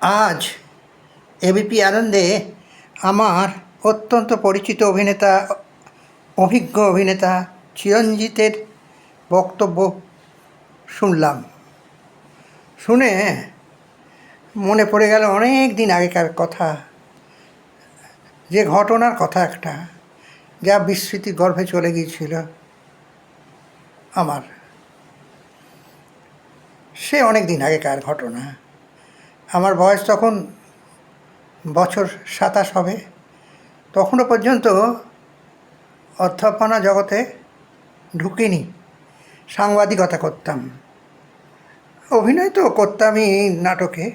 আজ এবিপি আনন্দে আমার অত্যন্ত পরিচিত অভিনেতা, অভিজ্ঞ অভিনেতা চিরঞ্জিতের বক্তব্য শুনলাম। শুনে মনে পড়ে গেল অনেক দিন আগেকার কথা। যে ঘটনার কথা একটা, যা বিস্মৃতি গর্ভে চলে গিয়েছিল আমার। সে অনেক দিন আগেকার ঘটনা। আমার বয়স তখন বছর সাতাশ হবে, তখনও পর্যন্ত অধ্যাপনা জগতে ঢুকিনি, সাংবাদিকতা করতাম। অভিনয় তো করতামই নাটকে,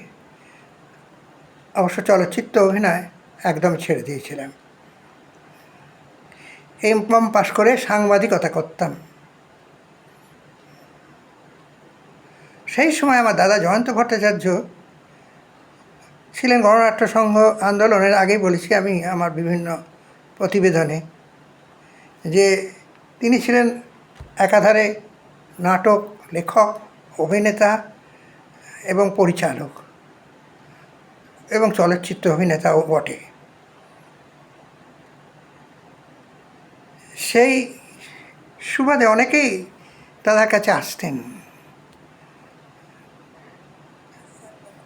অবশ্য চলচ্চিত্র অভিনয় একদম ছেড়ে দিয়েছিলাম। এম কম পাশ করে সাংবাদিকতা করতাম। সেই সময় আমার দাদা জয়ন্ত ভট্টাচার্য ছিলেন গণনাট্য সংঘ আন্দোলনের আগেই বলেছি আমি আমার বিভিন্ন প্রতিবেদনে, যে তিনি ছিলেন একাধারে নাটক, লেখক, অভিনেতা এবং পরিচালক এবং চলচ্চিত্র অভিনেতাও বটে। সেই সুবাদে অনেকেই তাদের কাছে আসতেন।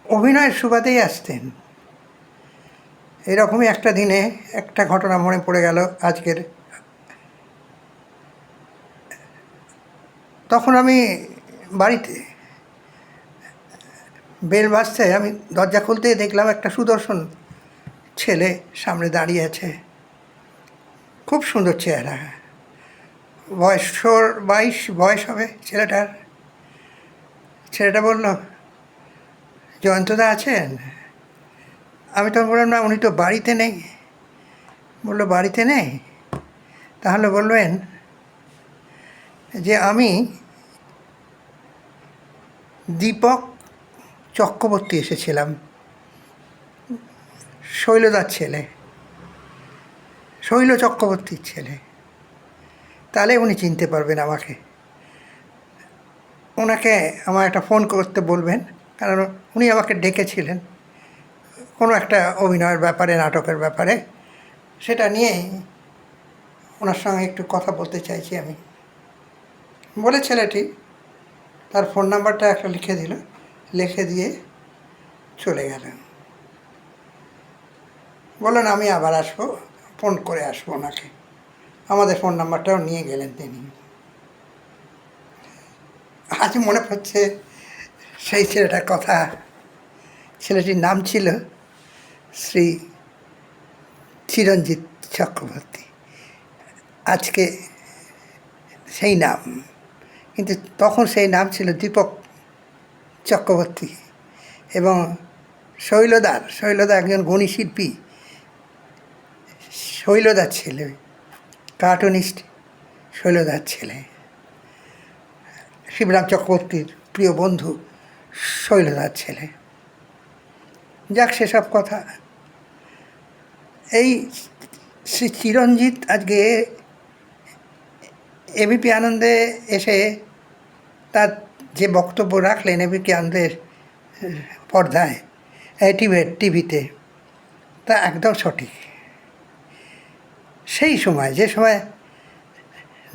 অভিনয়ের সুবাদেই আসতেন। এরকমই একটা দিনে একটা ঘটনা মনে পড়ে গেল আজকের। তখন আমি বাড়িতে বেল বাজতে আমি দরজা খুলতেই দেখলাম একটা সুদর্শন ছেলে সামনে দাঁড়িয়ে আছে। খুব সুন্দর চেহারা। বয়স বাইশ, বয়স হবে ছেলেটার। ছেলেটা বলল জয়ন্তদা আছেন? আমি তখন বললাম, না, উনি তো বাড়িতে নেই। বলল, বাড়িতে নেই? তাহলে বলবেন যে, আমি দীপক চক্রবর্তী এসেছিলাম, শৈলদার ছেলে, শৈল চক্রবর্তীর ছেলে। তাহলে উনি চিনতে পারবেন আমাকে। ওনাকে আমার একটা ফোন করতে বলবেন। কারণ উনি আমাকে ডেকেছিলেন কোনো একটা অভিনয়ের ব্যাপারে, নাটকের ব্যাপারে। সেটা নিয়ে ওনার সঙ্গে একটু কথা বলতে চাইছি আমি। বলে ছেলেটি তার ফোন নাম্বারটা একটা লিখে দিল। লিখে দিয়ে চলে গেলেন। বললেন, আমি আবার আসব। ফোন করে আসব ওনাকে। আমাদের ফোন নাম্বারটাও নিয়ে গেলেন তিনি। আজ মনে পড়ছে সেই ছেলেটার কথা, ছেলেটির নাম ছিল শ্রী চিরঞ্জিত চক্রবর্তী। আজকে সেই নাম। কিন্তু তখন সেই নাম ছিল দীপক চক্রবর্তী এবং শৈলদার, শৈলদা একজন গণী শিল্পী। শৈলদার ছেলে, কার্টুনিস্ট শৈলদার ছেলে। শিবরাম চক্রবর্তীর প্রিয় বন্ধু শৈলদার ছেলে। যাক সেসব কথা। এই শ্রী চিরঞ্জিত আজকে এবিপি আনন্দে এসে তার যে বক্তব্য রাখলেন এবিপি আনন্দের পর্দায় টিভি, টিভিতে, তা একদম সঠিক। সেই সময়, যে সময়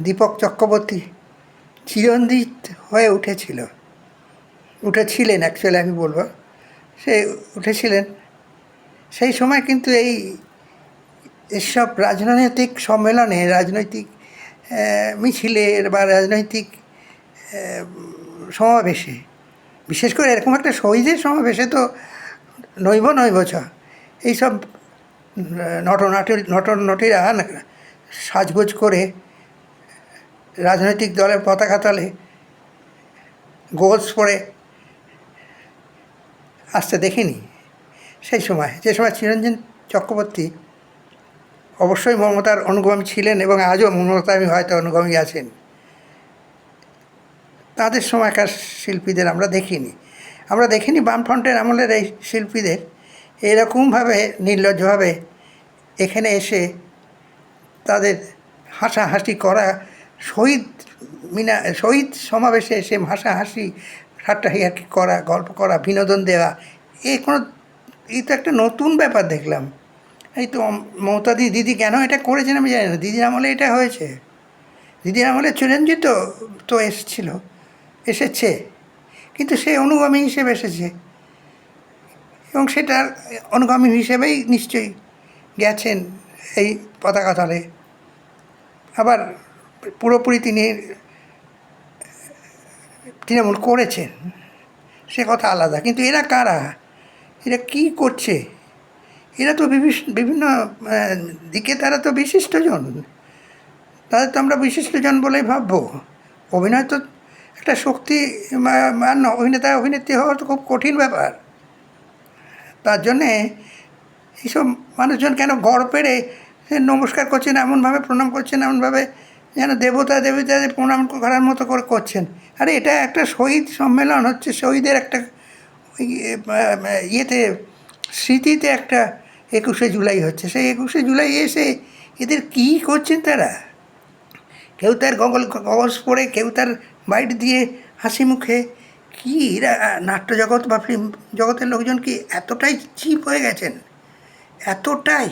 দীপক চক্রবর্তী চিরঞ্জিত হয়ে উঠেছিল উঠেছিলেন অ্যাকচুয়ালি আমি বলব। সে উঠেছিলেন। সেই সময় কিন্তু এই এসব রাজনৈতিক সম্মেলনে, রাজনৈতিক মিছিলের বা রাজনৈতিক সমাবেশে, বিশেষ করে এরকম একটা শহীদের সমাবেশে তো নৈব নৈব এইসব নটনাটি নটন নটিরা সাজগোজ করে রাজনৈতিক দলের পতাকা তলে গোলস পরে আসতে দেখিনি। সেই সময়, যে সময় চিরঞ্জন চক্রবর্তী অবশ্যই মমতার অনুগামী ছিলেন এবং আজও মমতার হয়তো অনুগামী আছেন। তাদের সময়কার শিল্পীদের আমরা দেখিনি। আমরা দেখিনি বামফ্রন্টের আমলের এই শিল্পীদের। এরকমভাবে, নির্লজ্জভাবে এখানে এসে তাদের হাসাহাসি করা, শহীদ মিনা, শহীদ সমাবেশে এসে হাসাহাসি ঠাট্টা হিয়াকি করা, গল্প করা, বিনোদন দেওয়া, এ কোনো, এই তো একটা নতুন ব্যাপার দেখলাম। এই তো মমতা দি দিদি কেন এটা করেছেন আমি জানি না। দিদির আমলে এটা হয়েছে। দিদির আমলে চিরঞ্জিত তো তো এসেছিল, এসেছে, কিন্তু সে অনুগামী হিসেবে এসেছে। এবং সেটার অনুগামী হিসেবেই নিশ্চয়ই গেছেন এই পতাকা তলে। আবার পুরোপুরি তিনি তৃণমূল করেছেন, সে কথা আলাদা। কিন্তু এরা কারা? এরা কি করছে? এরা তো বিভিন্ন দিকে তারা তো বিশিষ্টজন। তাদের তো আমরা বিশিষ্টজন বলেই ভাববো। অভিনয় তো একটা শক্তি মান অভিনেতা, অভিনেত্রী হওয়া তো খুব কঠিন ব্যাপার। তার জন্যে এইসব মানুষজন কেন গড় পেড়ে নমস্কার করছেন, এমনভাবে প্রণাম করছেন, এমনভাবে যেন দেবতা দেবতাদের প্রণাম করার মতো করে করছেন। আরে এটা একটা শহীদ সম্মেলন হচ্ছে শহীদের একটা ইয়ে, ইয়েতে স্মৃতিতে একটা একুশে জুলাই হচ্ছে। সেই একুশে জুলাই এসে এদের কী করছেন তারা? কেউ তার গগল গগলস পরে কেউ তার বাইট দিয়ে হাসি মুখে। কি এরা নাট্য জগৎ বা ফিল্ম জগতের লোকজন কি এতটাই চিপ হয়ে গেছেন? এতটাই?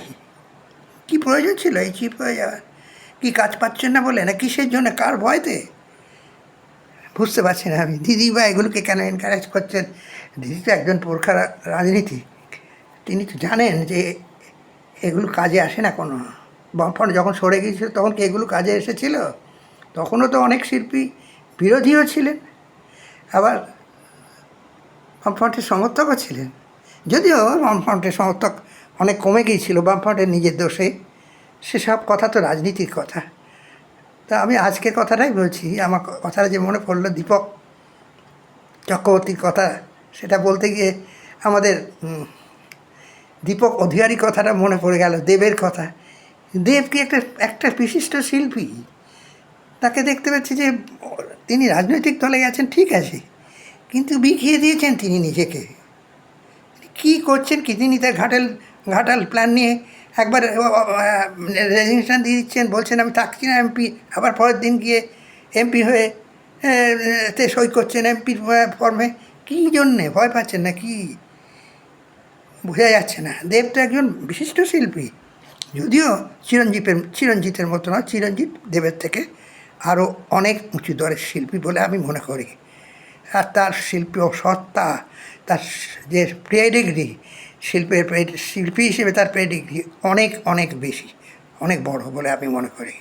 কি প্রয়োজন ছিল এই চিপ হয়ে যাওয়ার? কি কাজ পাচ্ছেন না বলে? না কিসের জন্য কার ভয়তে? বুঝতে পারছি না আমি। দিদি বা এগুলোকে কেন এনকারেজ করছেন? দিদি তো একজন পোরখা রাজনীতি তিনি তো জানেন যে এগুলো কাজে আসে না কোনো। বামফ্রন্ট যখন সরে গিয়েছিল, তখন কি এগুলো কাজে এসেছিল? তখনও তো অনেক শিল্পী বিরোধীও ছিলেন। আবার বামফ্রন্টের সমর্থকও ছিলেন। যদিও বামফ্রন্টের সমর্থক অনেক কমে গিয়েছিল, বামফ্রন্টের নিজের দোষে। সেসব কথা তো রাজনীতির কথা। তা আমি আজকের কথাটাই বলছি, আমার কথাটা যে মনে পড়ল দীপক চক্রবর্তীর কথা, সেটা বলতে গিয়ে আমাদের দীপক অধিকারী কথাটা মনে পড়ে গেল, দেবের কথা। দেব কি একটা একটা বিশিষ্ট শিল্পী। তাকে দেখতে পাচ্ছি যে, তিনি রাজনৈতিক দলে গেছেন ঠিক আছে, কিন্তু বিখিয়ে দিয়েছেন তিনি নিজেকে। কি করছেন কি তিনি তার ঘাটাল ঘাটাল প্ল্যান নিয়ে একবার রেজিগনেশন দিয়ে দিচ্ছেন, বলছেন আমি থাকছি না এমপি আবার পরের দিন গিয়ে এমপি হয়ে তে সই করছেন এমপির ফর্মে কী জন্যে? ভয় পাচ্ছেন না কি? বোঝা যাচ্ছে না। দেব তো একজন বিশিষ্ট শিল্পী। যদিও চিরঞ্জীবের, চিরঞ্জিতের মতো নয়, চিরঞ্জিত দেবের থেকে আরও অনেক উঁচু দরের শিল্পী বলে আমি মনে করি। আর তার শিল্পী ও সত্তা, তার যে পেডিগ্রি শিল্পের শিল্পী হিসেবে তার পেডিগ্রি অনেক অনেক বেশি অনেক বড় বলে আমি মনে করি।